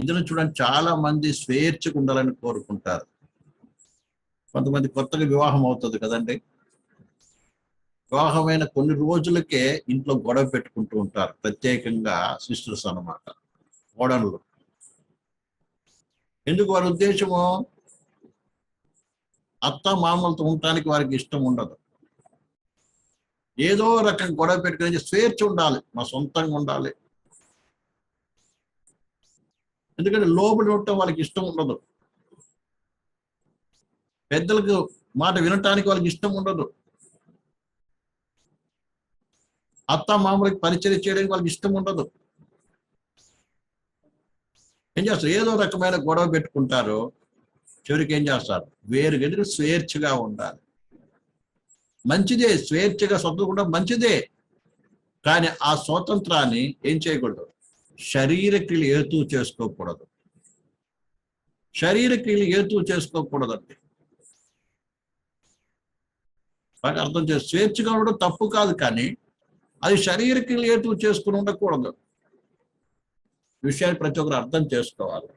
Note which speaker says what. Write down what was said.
Speaker 1: ఇందులో చూడండి చాలా మంది స్వేచ్ఛకు ఉండాలని కోరుకుంటారు. కొంతమంది కొత్తగా వివాహం అవుతుంది కదండి. వివాహమైన కొన్ని రోజులకే ఇంట్లో గొడవ పెట్టుకుంటూ ఉంటారు. ప్రత్యేకంగా సిస్టర్స్ అనమాట ఓడన్లు ఎందుకు వారి ఉద్దేశము? అత్త మామలతో ఉండటానికి వారికి ఇష్టం ఉండదు. ఏదో రకం గొడవ పెట్టుకుని స్వేచ్ఛ ఉండాలి. మా సొంతంగా ఉండాలి. ఎందుకంటే లోబడి ఉండటం వాళ్ళకి ఇష్టం ఉండదు. పెద్దలకు మాట వినటానికి వాళ్ళకి ఇష్టం ఉండదు. అత్త మామూలకి పరిచయం చేయడానికి వాళ్ళకి ఇష్టం ఉండదు. ఏం చేస్తారు? ఏదో రకమైన గొడవ పెట్టుకుంటారు. చివరికి ఏం చేస్తారు? వేరు గదిలో స్వేచ్ఛగా ఉండాలి. మంచిదే. స్వేచ్ఛగా చదువుకుంటే మంచిదే. కానీ ఆ స్వాతంత్రాన్ని ఏం చేయకూడదు. శరీర క్రియలు ఏతూ చేసుకోకూడదు. శరీర క్రియలు ఏతూ చేసుకోకూడదండి బాగా అర్థం చేసి స్వేచ్ఛగా ఉండడం తప్పు కాదు కానీ అది శరీర క్రియలు ఏతూ చేసుకుని ఉండకూడదు. విషయాన్ని ప్రతి ఒక్కరు అర్థం చేసుకోవాలి.